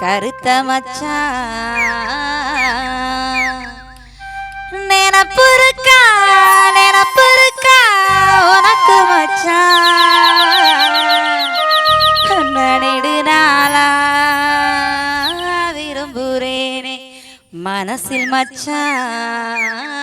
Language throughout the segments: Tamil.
கருத்த மச்சான் நினப்புருக்கா நினப்புருக்கா உனக்கு மச்சான் நெடு நாளா விரும்புறேனே மனசில் மச்சான்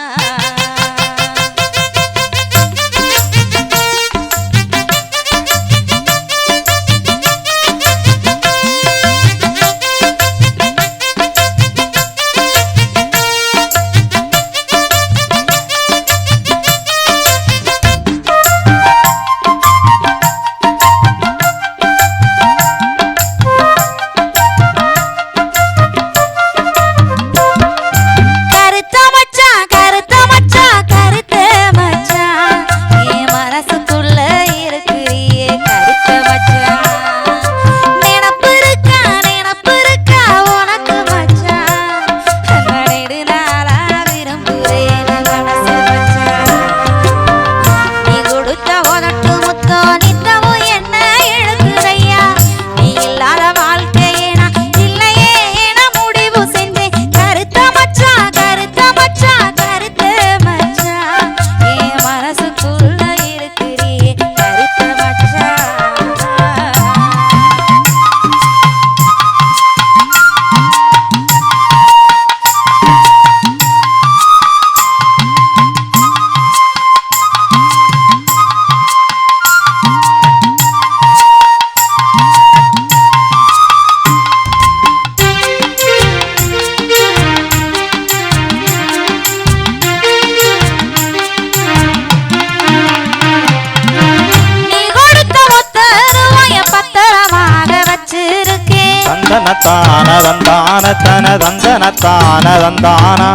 தந்தான தந்தான தன தந்தன தான தந்தானா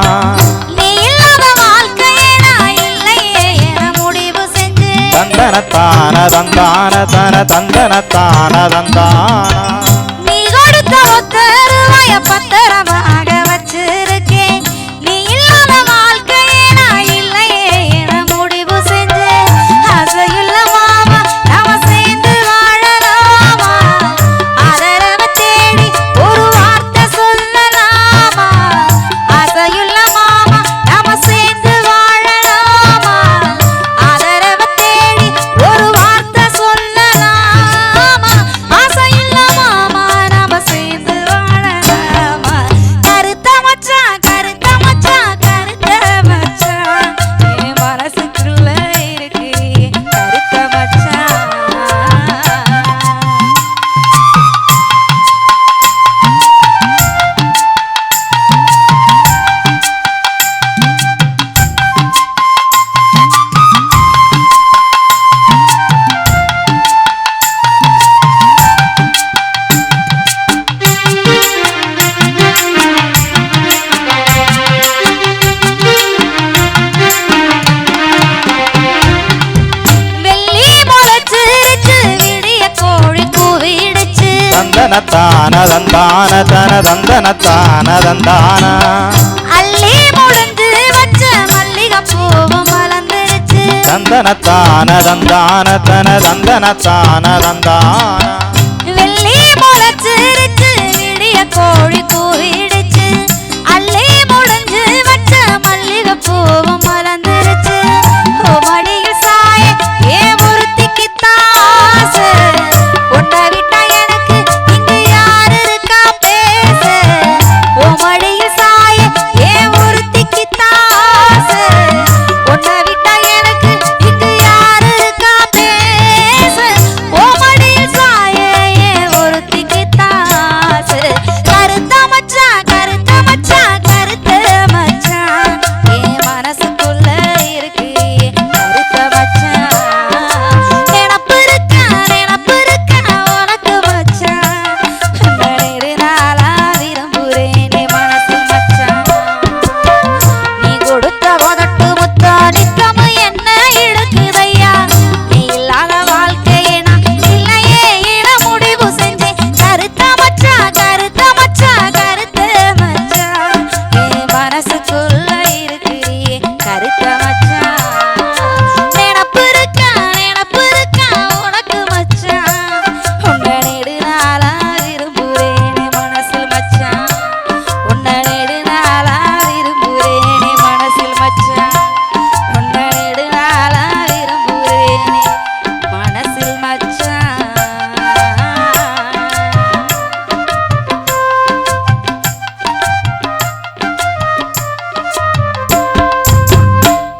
தந்தன தான தந்தான தன தந்தன தனதானதந்தான தனதந்தனதானதந்தான? அள்ளி முழுந்து வச்ச மல்லிகைப்பூவும் மலர்ந்துருச்சு தந்தனத்தான தந்தான தனதந்தனத்தான தந்தான வெள்ளி முளைச்சிரு